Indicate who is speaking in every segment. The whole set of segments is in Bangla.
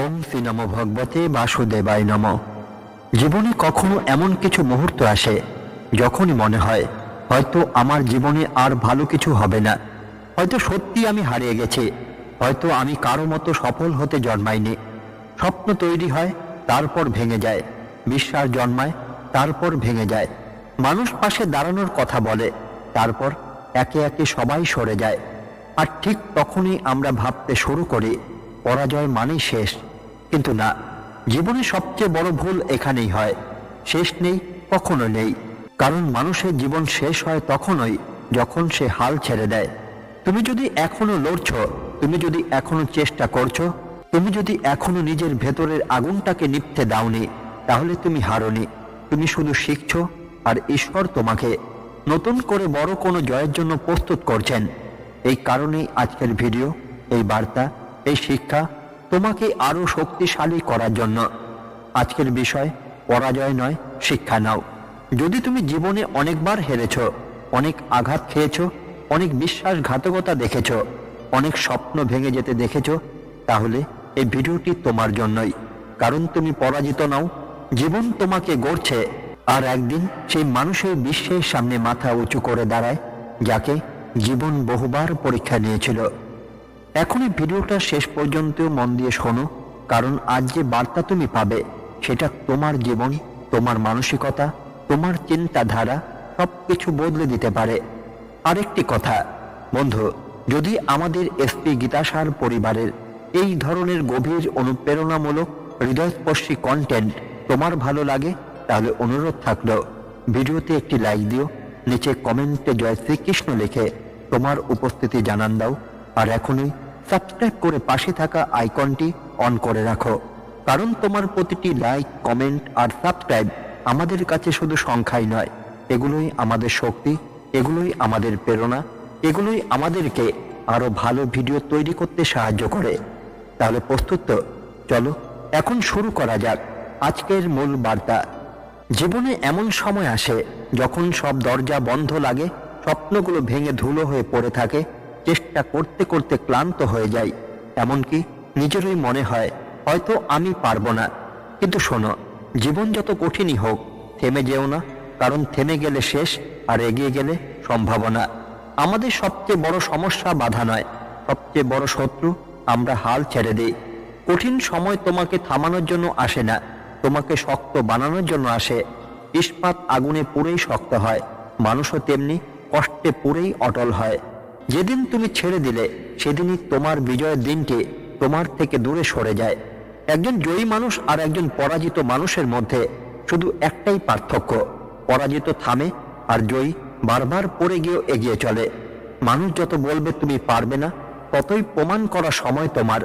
Speaker 1: ওম শ্রী নম ভগবতে বাসুদেবায় নম। জীবনে কখনো এমন কিছু মুহূর্ত আসে, যখনই মনে হয়, হয়তো আমার জীবনে আর ভালো কিছু হবে না। হয়তো সত্যি আমি হারিয়ে গেছি, হয়তো আমি কারও মতো সফল হতে জন্মাইনি। স্বপ্ন তৈরি হয়, তারপর ভেঙে যায়। বিশ্বাস জন্মায়, তারপর ভেঙে যায়। মানুষ পাশে দাঁড়ানোর কথা বলে, তারপর একে একে সবাই সরে যায়। আর ঠিক তখনই আমরা ভাবতে শুরু করি, পরাজয় মানেই শেষ। কিন্তু না, জীবনে সবচেয়ে বড় ভুল এখানেই হয়, শেষ নেই, কখনো নেই। কারণ মানুষের জীবন শেষ হয় তখনই যখন সে হাল ছেড়ে দেয়। তুমি যদি এখনও লড়ছ, তুমি যদি এখনও চেষ্টা করছ, তুমি যদি এখনও নিজের ভেতরের আগুনটাকে নিভতে দাওনি, তাহলে তুমি হারনি। তুমি শুধু শিখছো আর ঈশ্বর তোমাকে নতুন করে বড় কোনো জয়ের জন্য প্রস্তুত করছেন। এই কারণেই আজকের ভিডিও, এই বার্তা, এই শিক্ষা তোমাকে আরও শক্তিশালী করার জন্য। আজকের বিষয়, পরাজয় নয়, শিক্ষা নাও। যদি তুমি জীবনে অনেকবার হেরেছ, অনেক আঘাত খেয়েছ, অনেক বিশ্বাসঘাতকতা দেখেছ, অনেক স্বপ্ন ভেঙে যেতে দেখেছ, তাহলে এই ভিডিওটি তোমার জন্যই। কারণ তুমি পরাজিত নাও, জীবন তোমাকে গড়ছে, আর একদিন সেই মানুষের বিশ্বের সামনে মাথা উঁচু করে দাঁড়ায়, যাকে জীবন বহুবার পরীক্ষা নিয়েছিল। এখন এই ভিডিওটা শেষ পর্যন্ত মন দিয়ে শোনো, কারণ আজ যে বার্তা তুমি পাবে, সেটা তোমার জীবন, তোমার মানসিকতা, তোমার চিন্তাধারা সব কিছু বদলে দিতে পারে। আরেকটি কথা, বন্ধু, যদি আমাদের এসপি গীতাসার পরিবারের এই ধরনের গভীর অনুপ্রেরণামূলক, হৃদয়স্পর্শী কন্টেন্ট তোমার ভালো লাগে, তাহলে অনুরোধ থাকল, ভিডিওতে একটি লাইক দিও, নিচে কমেন্টে জয় শ্রীকৃষ্ণ লিখে তোমার উপস্থিতি জানান দাও। আর এখনই সাবস্ক্রাইব করে পাশে থাকা আইকনটি অন করে রাখো। কারণ তোমার প্রতিটি লাইক কমেন্ট আর সাবস্ক্রাইব আমাদের কাছে শুধু সংখ্যাই নয়। এগুলোই আমাদের শক্তি, এগুলোই আমাদের প্রেরণা, এগুলোই আমাদেরকে আরও ভালো ভিডিও তৈরি করতে সাহায্য করে। তাহলে প্রস্তুত চলো, এখন শুরু করা যাক আজকের মূল বার্তা। জীবনে এমন সময় আসে যখন সব দরজা বন্ধ লাগে, স্বপ্নগুলো ভেঙে ধুলো হয়ে পড়ে থাকে চেষ্টা করতে করতে ক্লান্ত হয়ে যাই, এমনকি নিজেরই মনে হয়, হয়তো আমি পারব না। কিন্তু শোনো, জীবন যত কঠিনই হোক, থেমে যেও না, কারণ থেমে গেলে শেষ, আর এগিয়ে গেলে সম্ভাবনা। আমাদের সবচেয়ে বড় সমস্যা বাধা নয়, সবচেয়ে বড় শত্রু আমরা হাল ছেড়ে দিই। কঠিন সময় তোমাকে থামানোর জন্য আসে না, তোমাকে শক্ত বানানোর জন্য আসে। ইস্পাত আগুনে পুরেই শক্ত হয়, মানুষও তেমনি কষ্টে পুরেই অটল হয়। যেদিন তুমি ছেড়ে দিলে, সেদিনই তোমার বিজয়ের দিনটি তোমার থেকে দূরে সরে যায়। একজন জয়ী মানুষ আর একজন পরাজিত মানুষের মধ্যে শুধু একটাই পার্থক্য, পরাজিত থামে আর জয়ী বারবার পড়ে গিয়েও এগিয়ে চলে। মানুষ যত বলবে তুমি পারবে না, ততই প্রমাণ করা সময় তোমার।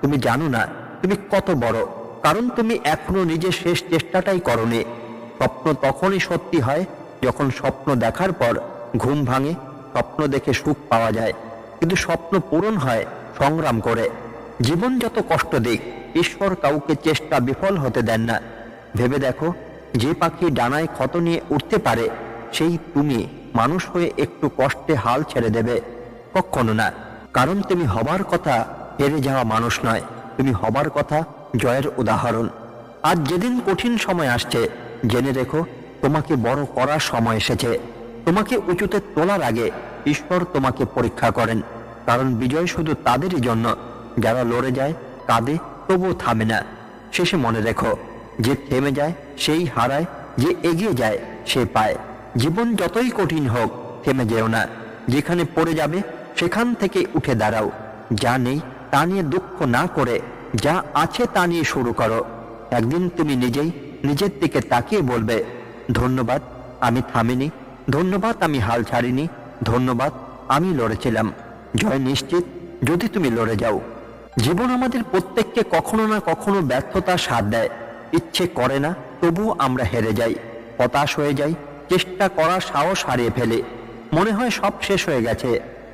Speaker 1: তুমি জানো না, তুমি কত বড়, কারণ তুমি এখনও নিজের শেষ চেষ্টাটাই করনি। স্বপ্ন তখনই সত্যি হয় যখন স্বপ্ন দেখার পর ঘুম ভাঙে স্বপ্ন দেখে সুখ পাওয়া যায়। কিন্তু স্বপ্ন পূরণ হয় সংগ্রাম করে। জীবন যত কষ্ট দিক, ঈশ্বর কাউকে চেষ্টা বিফল হতে দেন না। ভেবে দেখো, যে পাখি ডানায় ক্ষত নিয়ে উঠতে পারে, সেই তুমি মানুষ হয়ে একটু কষ্টে হাল ছেড়ে দেবে। কখনো না। কারণ তুমি হবার কথা হেরে যাওয়া মানুষ নয়। তুমি হবার কথা জয়ের উদাহরণ। আজ যেদিন কঠিন সময় আসছে, জেনে রেখো, তোমাকে বড় করার সময় এসেছে। তোমাকে উঁচুতে তোলার আগে ঈশ্বর তোমাকে পরীক্ষা করেন। কারণ বিজয় শুধু তাদেরই জন্য। যারা লড়ে যায়, কাঁদে, তবুও থামে না। শেষে মনে রেখো, যে থেমে যায়, সেই হারায়, যে এগিয়ে যায়, সে পায়। জীবন যতই কঠিন হোক, থেমে যেও না। যেখানে পড়ে যাবে, সেখান থেকে উঠে দাঁড়াও। যা নেই, তা নিয়ে দুঃখ না করে, যা আছে, তা নিয়ে শুরু করো। একদিন তুমি নিজেই, নিজের দিকে তাকিয়ে বলবে, ধন্যবাদ, আমি থামিনি। ধন্যবাদ, আমি হাল ছাড়িনি। ধন্যবাদ, আমি লড়েছিলাম জয় নিশ্চিত, যদি তুমি লড়ে যাও। জীবন আমাদের প্রত্যেককে কখনো না কখনো ব্যর্থতা সাথ দেয়। ইচ্ছে করে না, তবুও আমরা হেরে যাই। হতাশ হয়ে যাই, চেষ্টা করার সাহস হারিয়ে ফেলে। মনে হয় সব শেষ হয়ে গেছে,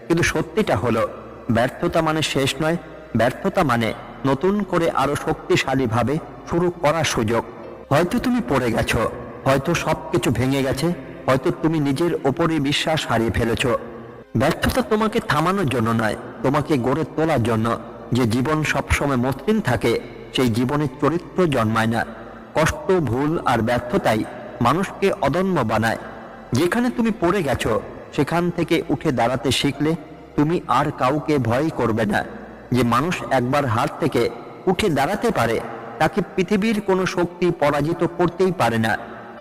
Speaker 1: কিন্তু সত্যিটা হলো, ব্যর্থতা মানে শেষ নয়, ব্যর্থতা মানে নতুন করে আরও শক্তিশালীভাবে শুরু করার সুযোগ। হয়তো তুমি পড়ে গেছো, হয়তো সবকিছু ভেঙে গেছে হয়তো তুমি নিজের ওপরে বিশ্বাস হারিয়ে ফেলেছো। ব্যর্থতা তোমাকে থামানোর জন্য নয়, তোমাকে গড়ে তোলার জন্য। যে জীবন সবসময় মসৃণ থাকে, সেই জীবনের চরিত্র জন্মায় না। কষ্ট, ভুল আর ব্যর্থতাই মানুষকে অদম্য বানায়। যেখানে তুমি পড়ে গেছো, সেখান থেকে উঠে দাঁড়াতে শিখলে তুমি আর কাউকে ভয় করবে না। যে মানুষ একবার হাত থেকে উঠে দাঁড়াতে পারে, তাকে পৃথিবীর কোনো শক্তি পরাজিত করতেই পারে না।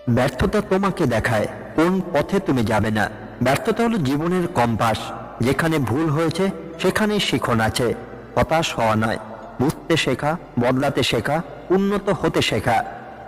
Speaker 1: ব্যর্থতা তোমাকে দেখায়। কোন পথে তুমি যাবে না। ব্যর্থতা হলো জীবনের কম্পাস। যেখানে ভুল হয়েছে, সেখানেই শিখন আছে। হতাশ হওয়া নয়। বুঝতে শেখা, বদলাতে শেখা, উন্নত হতে শেখা।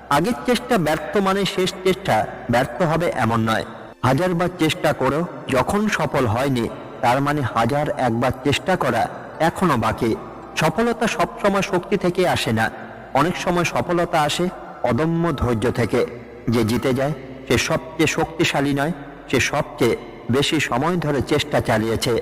Speaker 1: আগের চেষ্টা ব্যর্থ মানে শেষ চেষ্টা। ব্যর্থ হবে এমন নয়। হাজারবার চেষ্টা করো, যখন সফল হয়নি, তার মানে হাজার একবার চেষ্টা করা এখনও বাকি। সফলতা সবসময় শক্তি থেকে আসে না। অনেক সময় সফলতা আসে অদম্য ধৈর্য থেকে। যে জিতে যায় সে সবচেয়ে শক্তিশালী নয়, সে সবচেয়ে বেশি সময় ধরে চেষ্টা চালিয়েছে।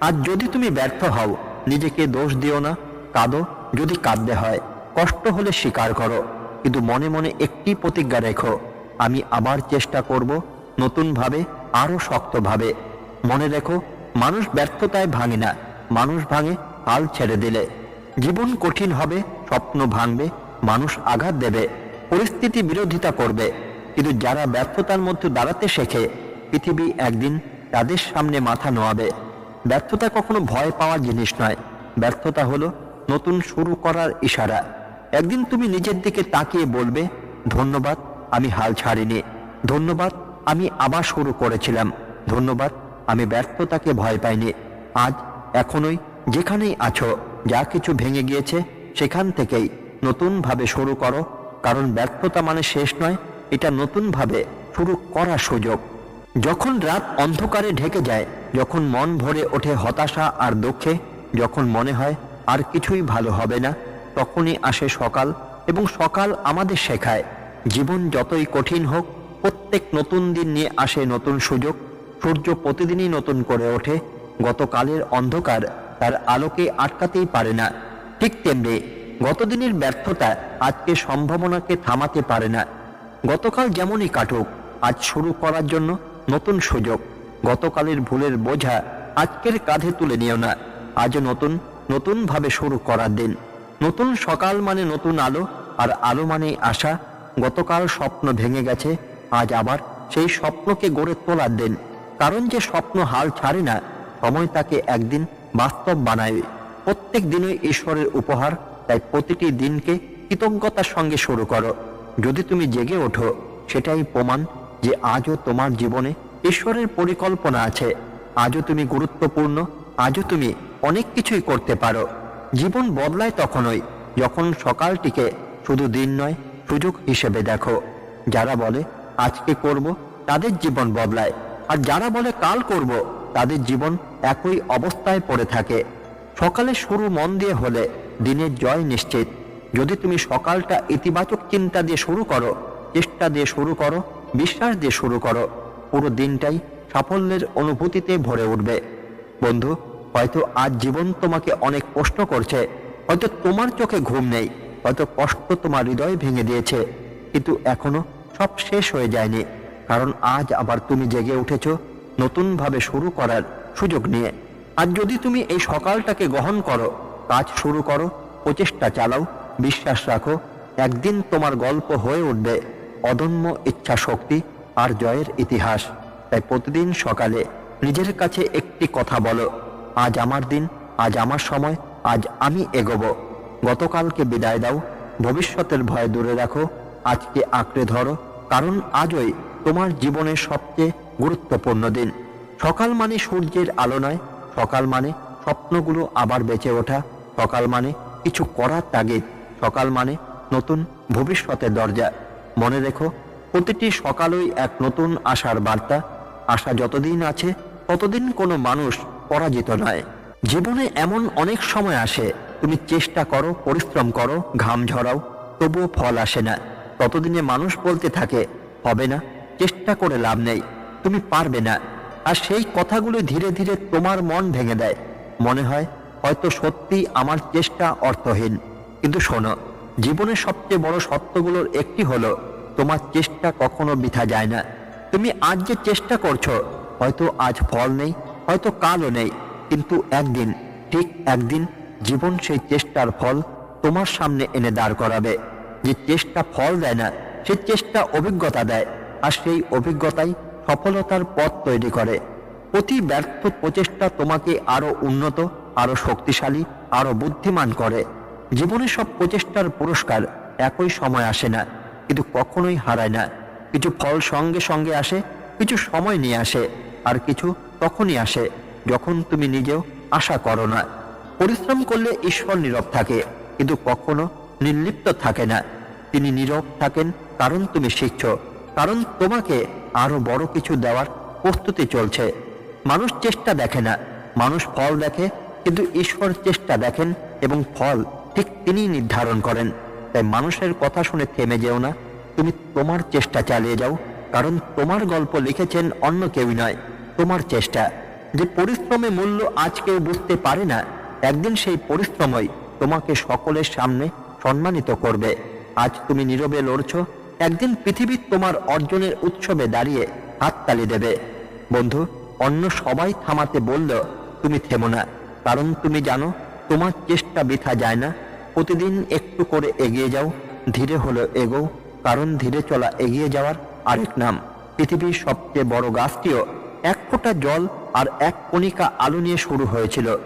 Speaker 1: আর যদি তুমি ব্যর্থ হও, নিজেকে দোষ দিও না, কাঁদো যদি কাঁদতে হয়। কষ্ট হলে স্বীকার করো, কিন্তু মনে মনে একটি প্রতিজ্ঞা রেখো, আমি আবার চেষ্টা করব নতুনভাবে, আরও শক্তভাবে। মনে রেখো, মানুষ ব্যর্থতায় ভাঙে না, মানুষ ভাঙে হাল ছেড়ে দিলে। জীবন কঠিন হবে, স্বপ্ন ভাঙবে, মানুষ আঘাত দেবে, পরিস্থিতি বিরোধিতা করবে। কিন্তু যারা ব্যর্থতার মধ্যে দাঁড়াতে শেখে, পৃথিবী একদিন তাদের সামনে মাথা নোয়াবে। ব্যর্থতা কখনো ভয় পাওয়ার জিনিস নয়। ব্যর্থতা হলো নতুন শুরু করার ইশারা। একদিন তুমি নিজের দিকে তাকিয়ে বলবে, ধন্যবাদ, আমি হাল ছাড়িনি। ধন্যবাদ, আমি আবার শুরু করেছিলাম। ধন্যবাদ, আমি ব্যর্থতাকে ভয় পাইনি। আজ এখনই যেখানেই আছো, যা কিছু ভেঙে গিয়েছে, সেখান থেকেই নতুনভাবে শুরু করো। কারণ ব্যর্থতা মানে শেষ নয় এটা নতুনভাবে শুরু করার সুযোগ। যখন রাত অন্ধকারে ঢেকে যায়, যখন মন ভরে ওঠে হতাশা আর দুঃখে, যখন মনে হয় আর কিছুই ভালো হবে না, তখনই আসে সকাল এবং সকাল আমাদের শেখায়, জীবন যতই কঠিন হোক, প্রত্যেক নতুন দিন নিয়ে আসে নতুন সুযোগ, সূর্য প্রতিদিনই নতুন করে ওঠে, গতকালের অন্ধকার তার আলোকে আটকাতেই পারে না। ঠিক তেমনি গতদিনের ব্যর্থতা আজকে সম্ভাবনাকে থামাতে পারে না। গতকাল যেমনই কাটুক, আজ শুরু করার জন্য নতুন সুযোগ। গতকালের ভুলের বোঝা আজকের কাঁধে তুলে নিও না। আজ নতুন, নতুনভাবে শুরু করার দিন। নতুন সকাল মানে নতুন আলো, আর আলো মানে আশা। গতকাল স্বপ্ন ভেঙে গেছে, আজ আবার সেই স্বপ্নকে গড়ে তোলার দিন। কারণ যে স্বপ্ন হাল ছাড়ে না, সময় তাকে একদিন বাস্তব বানায়। প্রত্যেক দিনই ঈশ্বরের উপহার, তাই প্রতিটি দিনকে কৃতজ্ঞতার সঙ্গে শুরু করো। যদি তুমি জেগে ওঠো, সেটাই প্রমাণ যে আজও তোমার জীবনে ঈশ্বরের পরিকল্পনা আছে। আজও তুমি গুরুত্বপূর্ণ, আজও তুমি অনেক কিছুই করতে পারো। জীবন বদলায় তখনই, যখন সকালটিকে শুধু দিন নয়, সুযোগ হিসেবে দেখো। যারা বলে, আজকে করব তাদের জীবন বদলায়। আর যারা বলে, কাল করব তাদের জীবন একই অবস্থায় পড়ে থাকে। সকালে শুরু মন দিয়ে হলে, দিনের জয় নিশ্চিত। যদি তুমি সকালটা ইতিবাচক চিন্তা দিয়ে শুরু করো, চেষ্টা দিয়ে শুরু করো, বিশ্বাস দিয়ে শুরু করো, পুরো দিনটাই সাফল্যের অনুভূতিতে ভরে উঠবে। বন্ধু, হয়তো আজ জীবন তোমাকে অনেক প্রশ্ন করছে, হয়তো তোমার চোখে ঘুম নেই, হয়তো কষ্ট তোমার হৃদয় ভেঙে দিয়েছে, কিন্তু এখনও সব শেষ হয়ে যায়নি, কারণ আজ আবার তুমি জেগে উঠেছ নতুনভাবে শুরু করার সুযোগ নিয়ে। আর যদি তুমি এই সকালটাকে গ্রহণ করো, কাজ শুরু করো, প্রচেষ্টা চালাও বিশ্বাস রাখো, একদিন তোমার গল্প হয়ে উঠবে। অদম্য ইচ্ছা শক্তি আর জয়ের ইতিহাস। তাই প্রতিদিন সকালে নিজের কাছে একটি কথা বলো, আজ আমার দিন, আজ আমার সময়, আজ আমি এগোবো। গতকালকে বিদায় দাও, ভবিষ্যতের ভয় দূরে রাখো, আজকে আঁকড়ে ধরো, কারণ আজই তোমার জীবনের সবচেয়ে গুরুত্বপূর্ণ দিন। সকাল মানে সূর্যের আলো নয়, সকাল মানে স্বপ্নগুলো আবার বেঁচে ওঠা, সকাল মানে কিছু করার তাগিদ। সকাল মানে নতুন ভবিষ্যতের দরজা। মনে রেখো, প্রতিটি সকালই এক নতুন আশার বার্তা। আশা যতদিন আছে, ততদিন কোনো মানুষ পরাজিত নয়। জীবনে এমন অনেক সময় আসে, তুমি চেষ্টা করো, পরিশ্রম করো, ঘাম ঝরাও, তবুও ফল আসে না। ততদিনে মানুষ বলতে থাকে, হবে না, চেষ্টা করে লাভ নেই, তুমি পারবে না। আর সেই কথাগুলো ধীরে ধীরে তোমার মন ভেঙে দেয়। মনে হয়, হয়তো সত্যি আমার চেষ্টা অর্থহীন। কিন্তু শোনো, জীবনের সবচেয়ে বড় সত্যগুলোর একটি হলো, তোমার চেষ্টা কখনো বৃথা যায় না। তুমি আজ যে চেষ্টা করছ, হয়তো আজ ফল নেই, হয়তো কালও নেই, কিন্তু একদিন, ঠিক একদিন জীবন সেই চেষ্টার ফল তোমার সামনে এনে দাঁড় করাবে। যে চেষ্টা ফল দেয় না, সে চেষ্টা অভিজ্ঞতা দেয়, আর সেই অভিজ্ঞতাই সফলতার পথ তৈরি করে। প্রতি ব্যর্থ প্রচেষ্টা তোমাকে আরও উন্নত, আরও শক্তিশালী, আরও বুদ্ধিমান করে। জীবনে সব প্রচেষ্টার পুরস্কার একই সময় আসে না, কিন্তু কখনোই হারায় না। কিছু ফল সঙ্গে সঙ্গে আসে, কিছু সময় নিয়ে আসে, আর কিছু তখনই আসে, যখন তুমি নিজেও আশা করো না। পরিশ্রম করলে ঈশ্বর নীরব থাকে, কিন্তু কখনো নির্লিপ্ত থাকে না। তিনি নীরব থাকেন কারণ তুমি শিখছ, কারণ তোমাকে আরও বড় কিছু দেওয়ার প্রস্তুতি চলছে। মানুষ চেষ্টা দেখে না, মানুষ ফল দেখে, কিন্তু ঈশ্বর চেষ্টা দেখেন এবং ফল ঠিক তিনিই নির্ধারণ করেন। তাই মানুষের কথা শুনে থেমে যেও না। তুমি তোমার চেষ্টা চালিয়ে যাও, কারণ তোমার গল্প লিখেছেন অন্য কেউই নয়, তোমার চেষ্টা। যে পরিশ্রমে মূল্য আজ কেউ বুঝতে পারে না, একদিন সেই পরিশ্রমই তোমাকে সকলের সামনে সম্মানিত করবে। আজ তুমি নীরবে লড়ছ, একদিন পৃথিবী তোমার অর্জনের উৎসবে দাঁড়িয়ে হাততালি দেবে। বন্ধু, অন্য সবাই থামাতে বলল তুমি থেমো না, কারণ তুমি জানো, তোমার চেষ্টা বৃথা যায় না। প্রতিদিন একটু করে এগিয়ে যাও, ধীরে হলো এগো কারণ ধীরে চলা এগিয়ে যাওয়ার আরেক নাম। পৃথিবীর সবচেয়ে বড় গাছটিও এক ফোঁটা জল আর এক কণিকা আলো নিয়ে শুরু হয়েছিল।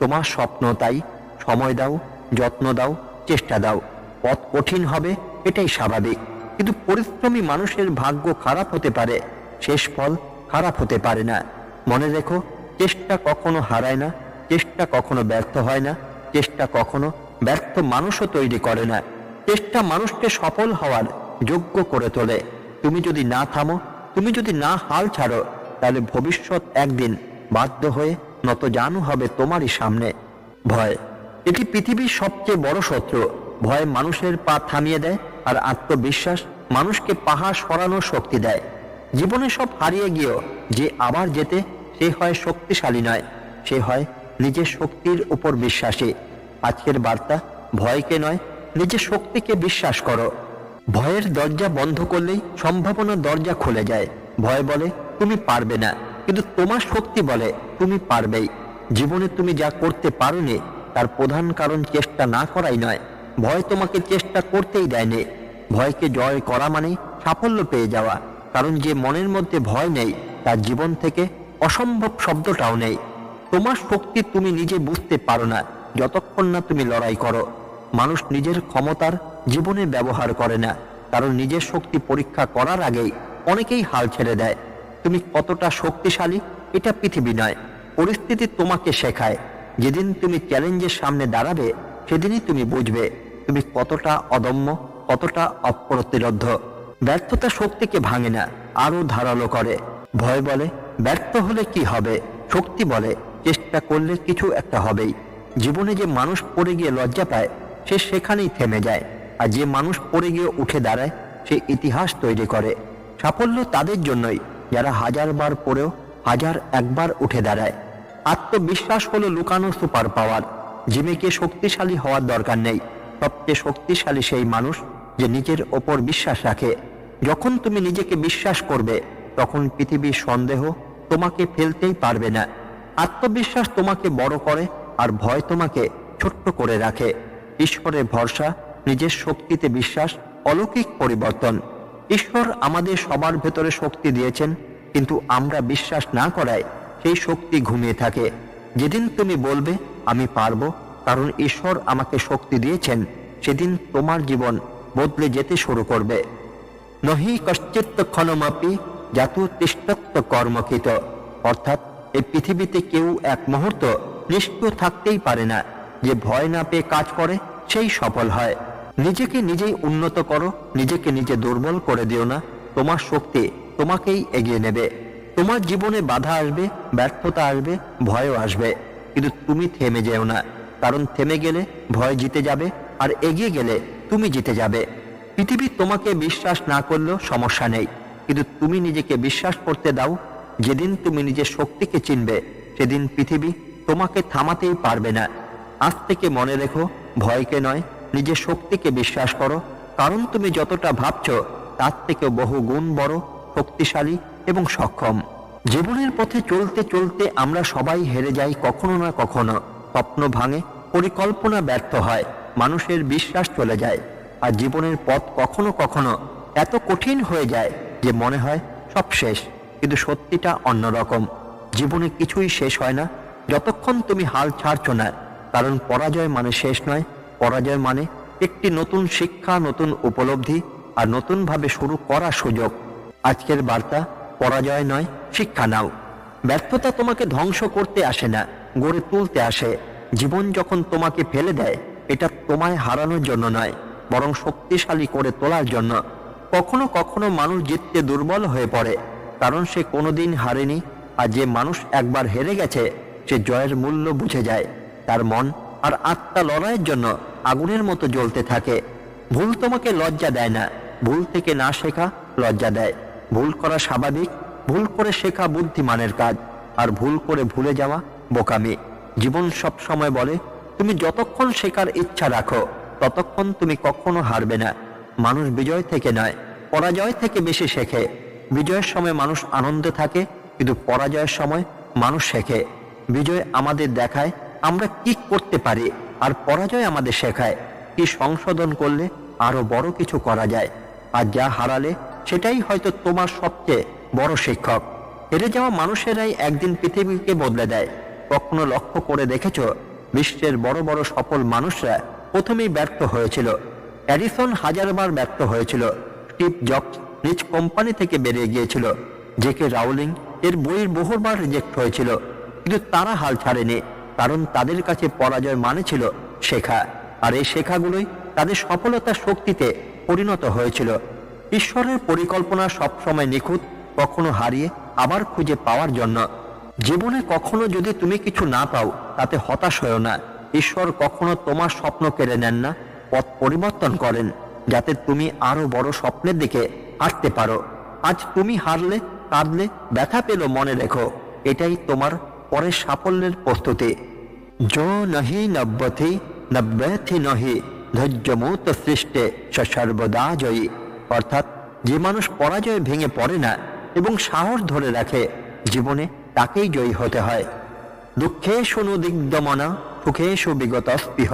Speaker 1: তোমার স্বপ্ন তাই, সময় দাও, যত্ন দাও, চেষ্টা দাও। পথ কঠিন হবে, এটাই স্বাভাবিক। কিন্তু পরিশ্রমী মানুষের ভাগ্য খারাপ হতে পারে, শেষ ফল খারাপ হতে পারে না। মনে রেখো, চেষ্টা কখনো হারায় না, চেষ্টা কখনো ব্যর্থ হয় না, চেষ্টা কখনো ব্যর্থ মানুষও তৈরি করে না। চেষ্টা মানুষকে সফল হওয়ার যোগ্য করে তোলে। তুমি যদি না থামো, তুমি যদি না হাল ছাড়ো, তাহলে ভবিষ্যৎ একদিন বাধ্য হয়ে নত জানু হবে তোমারই সামনে। ভয়। এটি পৃথিবীর সবচেয়ে বড় শত্রু। ভয় মানুষের পা থামিয়ে দেয় আর আত্মবিশ্বাস মানুষকে পাহাড় সরানোর শক্তি দেয়। জীবনে সব হারিয়ে গিয়েও যে আবার যেতে, সে হয় শক্তিশালী নয়। সে হয় নিজের শক্তির উপর বিশ্বাসী। আজকের বার্তা, ভয়কে নয়, নিজের শক্তিকে বিশ্বাস করো। ভয়ের দরজা বন্ধ করলেই সম্ভাবনা দরজা খুলে যায়। ভয় বলে, তুমি পারবে না। কিন্তু তোমার শক্তি বলে, তুমি পারবেই। জীবনে তুমি যা করতে পারোনি, তার প্রধান কারণ চেষ্টা না করাই নয়। ভয় তোমাকে চেষ্টা করতেই দেয়নি। ভয়কে জয় করা মানে সাফল্য পেয়ে যাওয়া। কারণ যে মনের মধ্যে ভয় নেই, তার জীবন থেকে অসম্ভব শব্দটাও নেই। তোমার শক্তি তুমি নিজে বুঝতে পারো না। যতক্ষণ না তুমি লড়াই করো, মানুষ নিজের ক্ষমতার জীবনে ব্যবহার করে না। কারণ নিজের শক্তি পরীক্ষা করার আগেই অনেকেই হাল ছেড়ে দেয়। তুমি কতটা শক্তিশালী, এটা পৃথিবী নয়। পরিস্থিতি তোমাকে শেখায়। যেদিন তুমি চ্যালেঞ্জের সামনে দাঁড়াবে, সেদিনই তুমি বুঝবে তুমি কতটা অদম্য, কতটা অপ্রতিরোধ। ব্যর্থতা শক্তিকে ভাঙে না, আরও ধারালো করে। ভয় বলে, ব্যর্থ হলে কি হবে? শক্তি বলে, চেষ্টা করলে কিছু একটা হবেই। জীবনে যে মানুষ পড়ে গিয়ে লজ্জা পায়, সে সেখানেই থেমে যায়। আর যে মানুষ পড়ে গিয়ে উঠে দাঁড়ায়, সে ইতিহাস তৈরি করে। সাফল্য তাদের জন্যই, যারা হাজার বার পড়েও হাজার একবার উঠে দাঁড়ায়। আত্মবিশ্বাস হলো লুকানো সুপার পাওয়ার। জিমেকে শক্তিশালী হওয়ার দরকার নেই। সবচেয়ে শক্তিশালী সেই মানুষ যে নিজের ওপর বিশ্বাস রাখে। যখন তুমি নিজেকে বিশ্বাস করবে, তখন পৃথিবীর সন্দেহ তোমাকে ফেলতেই পারবে না। আত্মবিশ্বাস তোমাকে বড় করে আর ভয় তোমাকে ছোট্ট করে রাখে। ঈশ্বরের ভরসা, নিজের শক্তিতে বিশ্বাস, অলৌকিক পরিবর্তন। ঈশ্বর আমাদের সবার ভেতরে শক্তি দিয়েছেন, কিন্তু আমরা বিশ্বাস না করায় সেই শক্তি ঘুমিয়ে থাকে। যেদিন তুমি বলবে, আমি পারব, কারণ ঈশ্বর আমাকে শক্তি দিয়েছেন, সেদিন তোমার জীবন বদলে যেতে শুরু করবে। নহি কশ্চিত্ত ক্ষণমাপি জাতু তিষ্টত্ব কর্মকৃত। অর্থাৎ এই পৃথিবীতে কেউ এক মুহূর্ত নিষ্ক্রিয় থাকতেই পারে না। যে ভয় না পেয়ে কাজ করে, সেই সফল হয়। নিজেকে নিজেই উন্নত করো, নিজেকে নিজে দুর্বল করে দিও না। তোমার শক্তি তোমাকেই এগিয়ে নেবে। তোমার জীবনে বাধা আসবে, ব্যর্থতা আসবে, ভয়ও আসবে। কিন্তু তুমি থেমে যেও না। কারণ থেমে গেলে ভয় জিতে যাবে, আর এগিয়ে গেলে তুমি জিতে যাবে। পৃথিবী তোমাকে বিশ্বাস না করলেও সমস্যা নেই। কিন্তু তুমি নিজেকে বিশ্বাস করতে দাও, যেদিন তুমি নিজের শক্তিকে চিনবে, সেদিন পৃথিবী তোমাকে থামাতেই পারবে না। আজ থেকে মনে রেখো, ভয়কে নয়, নিজের শক্তিকে বিশ্বাস করো। কারণ তুমি যতটা ভাবছ, তার থেকে বহু গুণ বড়, শক্তিশালী এবং সক্ষম। জীবনের পথে চলতে চলতে আমরা সবাই হেরে যাই কখনো না কখনো। স্বপ্ন ভাঙে, পরিকল্পনা ব্যর্থ হয়, মানুষের বিশ্বাস চলে যায়। আর জীবনের পথ কখনো কখনো এত কঠিন হয়ে যায় যে মনে হয় সব শেষ। কিন্তু সত্যিটা অন্যরকম। জীবনে কিছুই শেষ হয় না যতক্ষণ তুমি হাল ছাড়ছ না, কারণ পরাজয় মানে শেষ নয়। পরাজয় মানে একটি নতুন শিক্ষা, নতুন উপলব্ধি আর নতুনভাবে শুরু করার সুযোগ। আজকের বার্তা, পরাজয় নয়, শিক্ষা নাও। ব্যর্থতা তোমাকে ধ্বংস করতে আসে না, গড়ে তুলতে আসে। জীবন যখন তোমাকে ফেলে দেয়, এটা তোমায় হারানোর জন্য নয়, বরং শক্তিশালী করে তোলার জন্য। কখনো কখনো মানুষ জিততে দুর্বল হয়ে পড়ে, কারণ সে কোনোদিন হারেনি, আর যে মানুষ একবার হেরে গেছে সে জয়ের মূল্য বুঝে যায়। তার মন আর আত্মা লড়াইয়ের জন্য আগুনের মতো জ্বলতে থাকে। ভুল তোমাকে লজ্জা দেয় না। ভুল থেকে না শেখা লজ্জা দেয়। ভুল করা স্বাভাবিক, ভুল করে শেখা বুদ্ধিমানের কাজ। আর ভুল করে ভুলে যাওয়া বোকামি। জীবন সব সময় বলে, তুমি যতক্ষণ শেখার ইচ্ছা রাখো, ততক্ষণ তুমি কখনো হারবে না। মানুষ বিজয় থেকে নয়, পরাজয় থেকে বেশি শেখে। বিজয়ের সময় মানুষ আনন্দে থাকে, কিন্তু পরাজয়ের সময় মানুষ শেখে। বিজয় আমাদের দেখায় আমরা কি করতে পারি আর পরাজয় আমাদের শেখায়। কি সংশোধন করলে আরও বড় কিছু করা যায় আর যা হারালে সেটাই হয়তো তোমার সবচেয়ে বড় শিক্ষক। হেরে যাওয়া মানুষেরাই একদিন পৃথিবীকে বদলে দেয়। কখনো লক্ষ্য করে দেখেছ, বিশ্বের বড় বড় সফল মানুষরা প্রথমেই ব্যর্থ হয়েছিল। অ্যাডিসন হাজারবার ব্যর্থ হয়েছিল। স্টিভ জবস নিজ কোম্পানি থেকে বেরিয়ে গিয়েছিল, জেকে রাউলিং এর বইয়ের বহুবার রিজেক্ট হয়েছিল। কিন্তু তারা হাল ছাড়েনি, কারণ তাদের কাছে পরাজয় মানে ছিল শেখা। আর এই শেখাগুলোই তাদের সফলতার শক্তিতে পরিণত হয়েছিল। ঈশ্বরের পরিকল্পনা সবসময় নিখুঁত, কখনো হারিয়ে, আবার খুঁজে পাওয়ার জন্য। জীবনে কখনো যদি তুমি কিছু না পাও, তাতে হতাশ হয়েও না। ঈশ্বর কখনো তোমার স্বপ্ন কেড়ে নেন না, পথ পরিবর্তন করেন, যাতে তুমি আরও বড় স্বপ্নের দিকে হাঁটতে পারো। আজ তুমি হারলে, কাঁদলে, ব্যথা পেল মনে রেখো, এটাই তোমার পরে সাফল্যের প্রস্তুতি। জো নহি নব্যথি নব্যথি নহি ধৈর্যমূত সৃষ্টে সর্বদা জয়ী। অর্থাৎ যে মানুষ পরাজয় ভেঙে পড়ে না এবং সাহস ধরে রাখে, জীবনে তাকেই জয়ী হতে হয়। দুঃখে সুনুদিগ্ধমনা সুখে সুবিগত স্পৃহ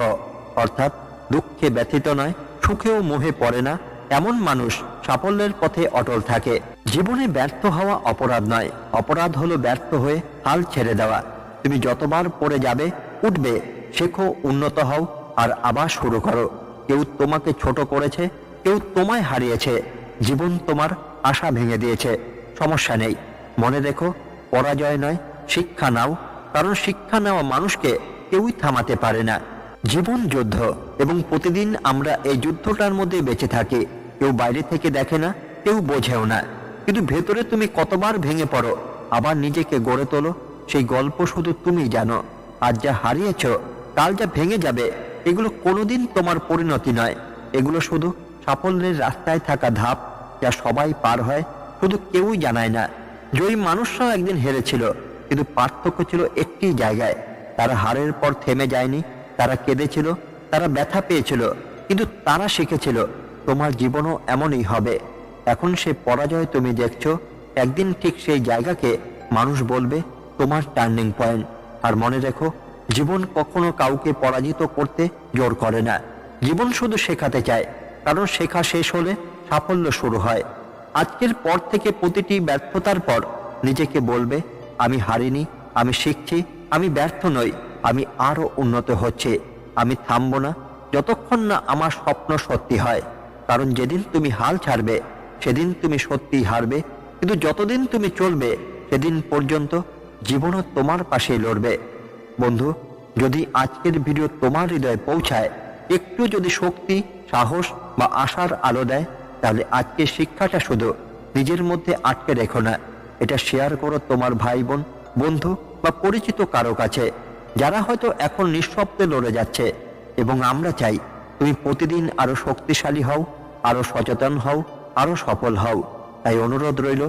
Speaker 1: অর্থাৎ দুঃখে ব্যথিত নয়, সুখেও মোহে পড়ে না এমন মানুষ সাফল্যের পথে অটল থাকে। জীবনে ব্যর্থ হওয়া অপরাধ নয়। অপরাধ হলো ব্যর্থ হয়ে হাল ছেড়ে দেওয়া। তুমি যতবার পড়ে যাবে, উঠবে, শেখো, উন্নত হও, আর আবার শুরু করো। কেউ তোমাকে ছোট করেছে, কেউ তোমায় হারিয়েছে। জীবন তোমার আশা ভেঙে দিয়েছে। সমস্যা নেই। মনে রেখো, পরাজয় নয়, শিক্ষা নাও। কারণ শিক্ষা নেওয়া মানুষকে কেউই থামাতে পারে না। জীবন যুদ্ধ এবং প্রতিদিন আমরা এই যুদ্ধটার মধ্যে বেঁচে থাকি। কেউ বাইরে থেকে দেখে না, কেউ বোঝেও না। কিন্তু ভেতরে তুমি কতবার ভেঙে পড়ো, আবার নিজেকে গড়ে তোলো, সেই গল্প শুধু তুমি জানো। আজ যা হারিয়েছ, কাল যা ভেঙে যাবে, এগুলো কোনোদিন তোমার পরিণতি নয়। এগুলো শুধু সাফল্যের রাস্তায় থাকা ধাপ, যা সবাই পার হয়, শুধু কেউই জানায় না। জয়ী মানুষরাও একদিন হেরেছিল, কিন্তু পার্থক্য ছিল একটি জায়গায়। তারা হারের পর থেমে যায়নি, তারা কেঁদেছিল, তারা ব্যথা পেয়েছিল, কিন্তু তারা শিখেছিল তোমার জীবনও এমনই হবে। এখন সে পরাজয় তুমি দেখছ, একদিন ঠিক সেই জায়গাকে মানুষ বলবে, তোমার টার্নিং পয়েন্ট আর মনে রেখো, জীবন কখনো কাউকে পরাজিত করতে জোর করে না। জীবন শুধু শেখাতে চায়, কারণ শেখা শেষ হলে সাফল্য শুরু হয়। আজকের পর থেকে প্রতিটি ব্যর্থতার পর নিজেকে বলবে, আমি হারিনি, আমি শিখছি, আমি ব্যর্থ নই, আমি আরও উন্নত হচ্ছে, আমি থামবো না, যতক্ষণ না আমার স্বপ্ন সত্যি হয়। কারণ যেদিন তুমি হাল ছাড়বে, সেদিন তুমি সত্যিই হারবে। কিন্তু যতদিন তুমি চলবে, সেদিন পর্যন্ত জীবনও তোমার পাশে লড়বে। বন্ধু, যদি আজকের ভিডিও তোমার হৃদয়ে পৌঁছায়, একটু যদি শক্তি, সাহস বা আশার আলো দেয়, তাহলে আজকের শিক্ষাটা শুধু নিজের মধ্যে আটকে রেখো না। এটা শেয়ার করো তোমার ভাই বোন বন্ধু বা পরিচিত কারও কাছে, যারা হয়তো এখন নিঃশব্দে লড়ে যাচ্ছে। এবং আমরা চাই তুমি প্রতিদিন আরও শক্তিশালী হও আরও সচেতন হও, আরও সফল হও। তাই অনুরোধ রইল,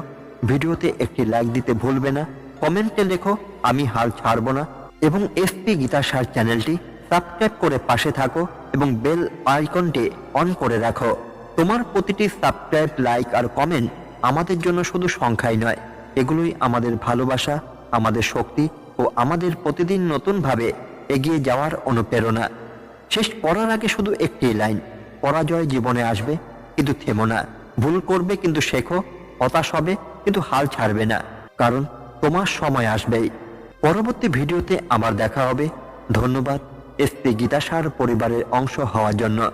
Speaker 1: ভিডিওতে একটি লাইক দিতে ভুলবে না, কমেন্টে লেখো, আমি হাল ছাড়বো না। এবং এসপি গীতা সার চ্যানেলটি সাবস্ক্রাইব করে পাশে থাকো এবং বেল আইকনটি অন করে রাখো। তোমার প্রতিটি সাবস্ক্রাইব, লাইক আর কমেন্ট আমাদের জন্য শুধু সংখ্যাই নয়, এগুলোই আমাদের ভালোবাসা, আমাদের শক্তি ও আমাদের প্রতিদিন নতুনভাবে এগিয়ে যাওয়ার অনুপ্রেরণা। শেষ পড়ার আগে শুধু একটি লাইন, পরাজয় জীবনে আসবে কিন্তু থেমো না। ভুল করবে কিন্তু শেখো, হতাশ হবে কিন্তু হাল ছাড়বে না। কারণ তোমার সময় আসবেই পরবর্তী ভিডিওতে আমার দেখা হবে। ধন্যবাদ। এসপি গীতাসার পরিবারের অংশ হওয়ার জন্য।